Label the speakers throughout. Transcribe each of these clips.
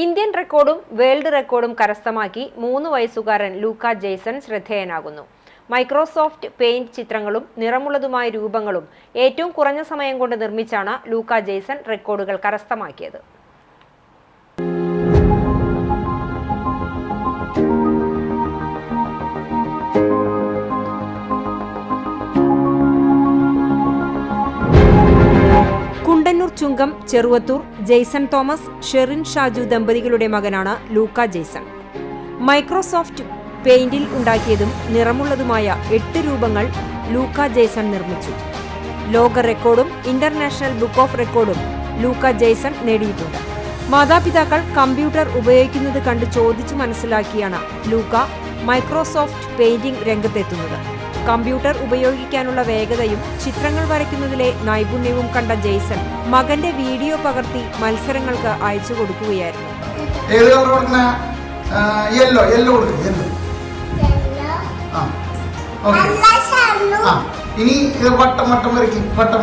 Speaker 1: Indian റെക്കോർഡും world റെക്കോർഡും കരസ്ഥമാക്കി മൂന്ന് വയസ്സുകാരൻ ലൂക്ക ജെയ്സൺ ശ്രദ്ധേയനാകുന്നു. മൈക്രോസോഫ്റ്റ് പെയിന്റ് ചിത്രങ്ങളും നിറമുള്ളതുമായ രൂപങ്ങളും ഏറ്റവും കുറഞ്ഞ സമയം കൊണ്ട് നിർമ്മിച്ചാണ് ലൂക്ക ജെയ്സൺ റെക്കോർഡുകൾ കരസ്ഥമാക്കിയത്. ചുങ്കം ചെറുവത്തൂർ ജെയ്സൺ തോമസ് ഷെറിൻ ഷാജു ദമ്പതികളുടെ മകനാണ് ലൂക്ക ജെയ്സൺ. മൈക്രോസോഫ്റ്റ് പെയിന്റിൽ ഉണ്ടാക്കിയതും നിറമുള്ളതുമായ എട്ട് രൂപങ്ങൾ ലൂക്ക ജെയ്സൺ നിർമ്മിച്ചു. ലോക റെക്കോർഡും ഇന്റർനാഷണൽ ബുക്ക് ഓഫ് റെക്കോർഡും ലൂക്ക ജെയ്സൺ നേടിയിട്ടുണ്ട്. മാതാപിതാക്കൾ കമ്പ്യൂട്ടർ ഉപയോഗിക്കുന്നത് കണ്ട് ചോദിച്ചു മനസ്സിലാക്കിയാണ് ലൂക്ക മൈക്രോസോഫ്റ്റ് പെയിന്റിംഗ് രംഗത്തെത്തുന്നത്. കമ്പ്യൂട്ടർ ഉപയോഗിക്കാനുള്ള വേഗതയും ചിത്രങ്ങൾ വരയ്ക്കുന്നതിലെ നൈപുണ്യവും കണ്ട ജെയ്സൺ മകന്റെ വീഡിയോ പകർത്തി മത്സരങ്ങൾക്ക് അയച്ചു കൊടുക്കുകയായിരുന്നു.
Speaker 2: യെല്ലോ യെല്ലോ യെല്ലോ ആ ഇനി വട്ടം വട്ടം വട്ടം.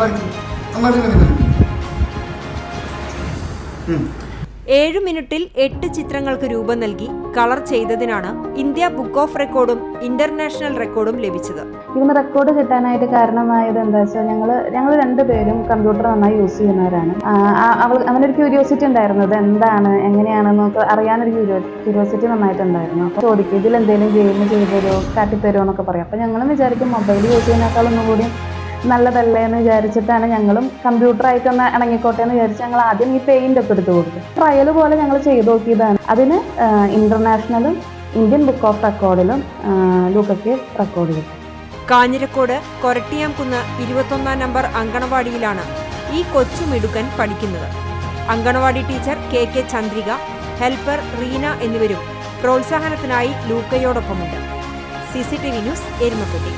Speaker 1: ഏഴു മിനിറ്റിൽ എട്ട് ചിത്രങ്ങൾക്ക് രൂപം നൽകി കളർ ചെയ്തതിനാണ് ഇന്ത്യ ബുക്ക് ഓഫ് റെക്കോർഡും ഇന്റർനാഷണൽ റെക്കോർഡും ലഭിച്ചത്.
Speaker 3: ഇതിന് റെക്കോർഡ് കിട്ടാനായിട്ട് കാരണമായത് എന്താ വെച്ചാൽ ഞങ്ങൾ ഞങ്ങൾ രണ്ടുപേരും കമ്പ്യൂട്ടർ നന്നായി യൂസ് ചെയ്യുന്നവരാണ്. അവൾ അവനൊരു ക്യൂരിയോസിറ്റി ഉണ്ടായിരുന്നു ഇത് എന്താണ് എങ്ങനെയാണെന്നൊക്കെ അറിയാനൊരു ക്യൂരിയോസിറ്റി നന്നായിട്ടുണ്ടായിരുന്നു. അപ്പോൾ ചോദിക്കും ഇതിൽ എന്തെങ്കിലും ഗെയിം ചെയ്തു തരുമോ കാട്ടിത്തരുമോ എന്നൊക്കെ പറയും. അപ്പോൾ ഞങ്ങളും വിചാരിക്കും മൊബൈൽ യൂസ് ചെയ്യുന്നേക്കാൾ ഒന്നും കൂടി നല്ലതല്ലേ എന്ന് വിചാരിച്ചിട്ടാണ് ഞങ്ങളും കമ്പ്യൂട്ടറായിട്ടൊന്ന് ഇണങ്ങിക്കോട്ടെ എന്ന് വിചാരിച്ച് ഞങ്ങൾ ആദ്യം ഈ പെയിന്റ് ഒക്കെ എടുത്തു കൊടുത്തു. ട്രയൽ പോലെ ഞങ്ങൾ ചെയ്തു നോക്കിയതാണ്. അതിന് ഇന്റർനാഷണലും ഇന്ത്യൻ ബുക്ക് ഓഫ് റെക്കോർഡിലും ലൂക്കയ്ക്ക് റെക്കോർഡ് ചെയ്തു.
Speaker 1: കാഞ്ഞിരക്കോട് കൊരട്ടിയാംകുന്ന് ഇരുപത്തൊന്നാം നമ്പർ അങ്കണവാടിയിലാണ് ഈ കൊച്ചു മിടുക്കൻ പഠിക്കുന്നത്. Anganwadi teacher K K Chandrika helper Reena എന്നിവരും പ്രോത്സാഹനത്തിനായി ലൂക്കയോടൊപ്പമുണ്ട്. C C T V news Erumapetty.